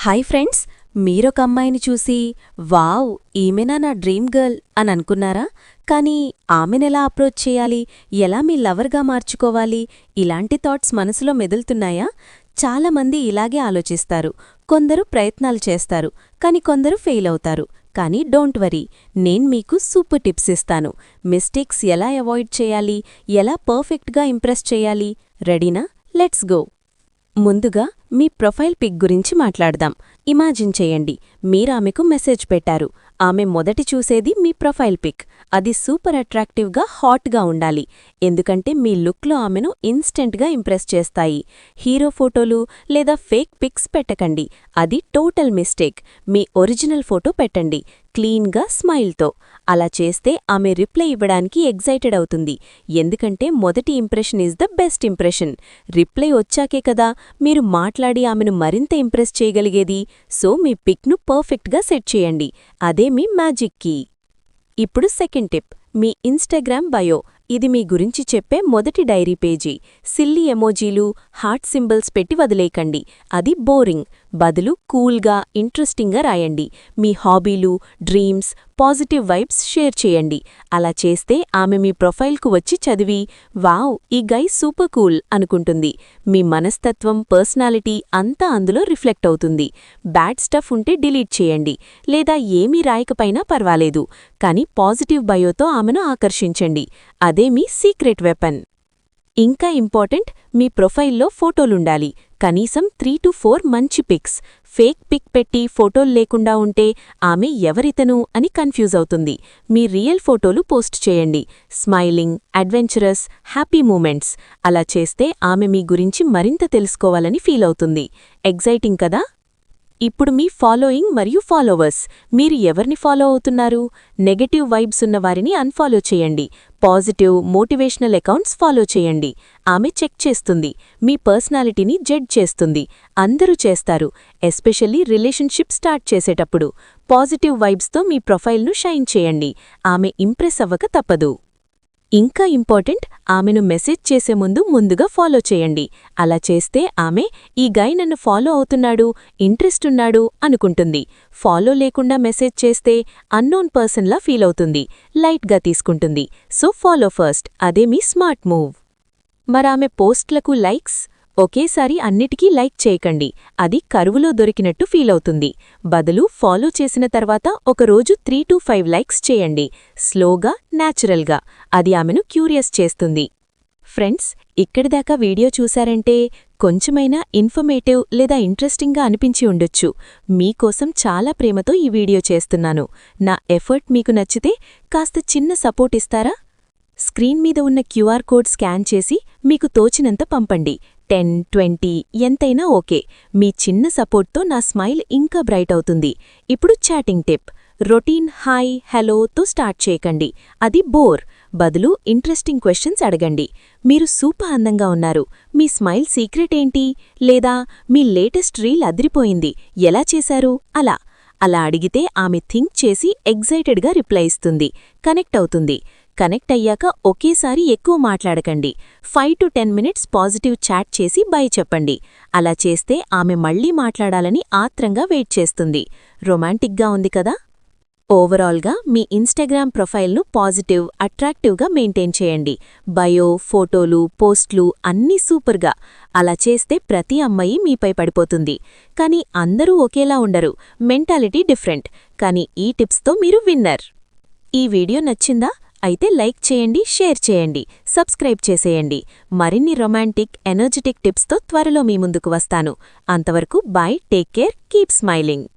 Hi friends మీరొక అమ్మాయిని చూసి వావ్ ఈమెనా నా డ్రీమ్ గర్ల్ అని అనుకున్నారా? కానీ ఆమెనెలా అప్రోచ్ చేయాలి ఎలా మీ లవర్గా మార్చుకోవాలి ఇలాంటి థాట్స్ మనసులో మెదులుతున్నాయా? చాలామంది ఇలాగే ఆలోచిస్తారు. కొందరు ప్రయత్నాలు చేస్తారు కాని కొందరు ఫెయిల్ అవుతారు. కానీ డోంట్ వరీ నేను మీకు సూపర్ టిప్స్ ఇస్తాను. మిస్టేక్స్ ఎలా అవాయిడ్ చేయాలి ఎలా పర్ఫెక్ట్గా ఇంప్రెస్ చేయాలి? రెడీనా? Let's go! ముందుగా మీ ప్రొఫైల్ పిక్ గురించి మాట్లాడదాం. ఇమాజిన్ చేయండి. మీరామెకు మెసేజ్ పెట్టారు. ఆమె మొదటి చూసేది మీ ప్రొఫైల్ పిక్. అది సూపర్ అట్రాక్టివ్గా హాట్గా ఉండాలి. ఎందుకంటే మీ లుక్లో ఆమెను ఇన్స్టెంట్గా ఇంప్రెస్ చేస్తాయి. హీరో ఫోటోలు లేదా ఫేక్ పిక్స్ పెట్టకండి. అది టోటల్ మిస్టేక్. మీ ఒరిజినల్ ఫోటో పెట్టండి. క్లీన్గా స్మైల్తో. అలా చేస్తే ఆమె రిప్లై ఇవ్వడానికి ఎగ్జైటెడ్ అవుతుంది. ఎందుకంటే మొదటి impression is the best impression. Reply వచ్చాకే కదా మీరు మాట్లాడి ఆమెను మరింత ఇంప్రెస్ చేయగలిగేది. సో మీ పిక్ను పర్ఫెక్ట్గా సెట్ చేయండి. అదే మీ మ్యాజిక్ కీ. ఇప్పుడు సెకండ్ టిప్. మీ ఇన్స్టాగ్రామ్ బయో. ఇది మీ గురించి చెప్పే మొదటి డైరీ పేజీ. సిల్లీ ఎమోజీలు హార్ట్ సింబల్స్ పెట్టి వదిలేయకండి. అది బోరింగ్. బదులు కూల్గా ఇంట్రెస్టింగ్గా రాయండి. మీ హాబీలు డ్రీమ్స్ పాజిటివ్ వైబ్స్ షేర్ చేయండి. అలా చేస్తే ఆమె మీ ప్రొఫైల్కు వచ్చి చదివి వావ్ ఈ గై సూపర్ కూల్ అనుకుంటుంది. మీ మనస్తత్వం పర్సనాలిటీ అంతా అందులో రిఫ్లెక్ట్ అవుతుంది. బ్యాడ్ స్టఫ్ ఉంటే డిలీట్ చేయండి. లేదా ఏమీ రాయకపోయినా పర్వాలేదు. కానీ పాజిటివ్ బయోతో ఆమెను ఆకర్షించండి. అదే మీ సీక్రెట్ వెపన్. ఇంకా ఇంపార్టెంట్ మీ ప్రొఫైల్లో ఫోటోలుండాలి. కనీసం త్రీ టు ఫోర్ మంచి పిక్స్. ఫేక్ పిక్ పెట్టి ఫోటోలు లేకుండా ఉంటే ఆమె ఎవరితను అని కన్ఫ్యూజ్ అవుతుంది. మీ రియల్ ఫోటోలు పోస్ట్ చేయండి. Smiling adventurous happy moments. అలా చేస్తే ఆమె మీ గురించి మరింత తెలుసుకోవాలని ఫీల్ అవుతుంది. ఎగ్జైటింగ్ కదా? ఇప్పుడు మీ ఫాలోయింగ్ మరియు ఫాలోవర్స్ మీరు ఎవరిని ఫాలో అవుతున్నారు? నెగటివ్ వైబ్స్ ఉన్న వారిని అన్ఫాలో చేయండి. పాజిటివ్ మోటివేషనల్ అకౌంట్స్ ఫాలో చేయండి. ఆమె చెక్ చేస్తుంది. మీ పర్సనాలిటీని జడ్జ్ చేస్తుంది. అందరూ చేస్తారు. ఎస్పెషల్లీ రిలేషన్షిప్ స్టార్ట్ చేసేటప్పుడు. పాజిటివ్ వైబ్స్తో మీ ప్రొఫైల్ను షైన్ చేయండి. ఆమె ఇంప్రెస్ అవ్వక తప్పదు. ఇంకా ఇంపార్టెంట్ ఆమెను మెసేజ్ చేసే ముందు ముందుగా ఫాలో చేయండి. అలా చేస్తే ఆమె ఈ గై నన్ను ఫాలో అవుతున్నాడు ఇంట్రెస్ట్ ఉన్నాడు అనుకుంటుంది. ఫాలో లేకుండా మెసేజ్ చేస్తే అన్నోన్ పర్సన్లా ఫీల్ అవుతుంది. లైట్గా తీసుకుంటుంది. So follow first. అదే మీ స్మార్ట్ మూవ్. మరామె పోస్ట్లకు లైక్స్ ఒకేసారి అన్నిటికీ లైక్ చేయకండి. అది కరువులో దొరికినట్టు ఫీలవుతుంది బదులు ఫాలో చేసిన తర్వాత ఒకరోజు త్రీ టు ఫైవ్ లైక్స్ చేయండి. స్లోగా న్యాచురల్గా. అది ఆమెను క్యూరియస్ చేస్తుంది. ఫ్రెండ్స్ ఇక్కడిదాకా వీడియో చూశారంటే కొంచెమైనా ఇన్ఫర్మేటివ్ లేదా ఇంట్రెస్టింగ్గా అనిపించి ఉండొచ్చు. మీకోసం చాలా ప్రేమతో ఈ వీడియో చేస్తున్నాను. నా ఎఫర్ట్ మీకు నచ్చితే కాస్త చిన్న సపోర్ట్ ఇస్తారా? స్క్రీన్ మీద ఉన్న క్యూఆర్ కోడ్ స్కాన్ చేసి మీకు తోచినంత పంపండి. టెన్ ట్వంటీ ఎంతైనా ఓకే. మీ చిన్న సపోర్ట్తో నా స్మైల్ ఇంకా బ్రైట్ అవుతుంది. ఇప్పుడు చాటింగ్ టిప్. రొటీన్ హాయ్ హలోతో స్టార్ట్ చేయకండి. అది బోర్. బదులు ఇంట్రెస్టింగ్ క్వశ్చన్స్ అడగండి. మీరు సూపర్ అందంగా ఉన్నారు. మీ స్మైల్ సీక్రెట్ ఏంటి? లేదా మీ లేటెస్ట్ రీల్ అదిరిపోయింది. ఎలా చేశారు? అలా. అలా అడిగితే ఆమె థింక్ చేసి ఎగ్జైటెడ్గా రిప్లై ఇస్తుంది. కనెక్ట్ అవుతుంది. కనెక్ట్ అయ్యాక ఒకేసారి ఎక్కువ మాట్లాడకండి. Five to ten minutes positive chat చేసి బై చెప్పండి. అలా చేస్తే ఆమె మళ్ళీ మాట్లాడాలని ఆత్రంగా వెయిట్ చేస్తుంది. రొమాంటిక్గా ఉంది కదా? ఓవరాల్గా మీ ఇన్స్టాగ్రామ్ ప్రొఫైల్ను పాజిటివ్ అట్రాక్టివ్గా మెయింటైన్ చేయండి. బయో ఫోటోలు పోస్ట్లు అన్నీ సూపర్గా. అలా చేస్తే ప్రతి అమ్మాయి మీపై పడిపోతుంది. కానీ అందరూ ఒకేలా ఉండరు. Mentality different. కానీ ఈ టిప్స్తో మీరు విన్నర్. ఈ వీడియో నచ్చిందా? అయితే లైక్ చేయండి షేర్ చేయండి సబ్స్క్రైబ్ చేసేయండి. మరిన్ని రొమాంటిక్ ఎనర్జెటిక్ టిప్స్తో త్వరలో మీ ముందుకు వస్తాను. అంతవరకు bye take care keep smiling.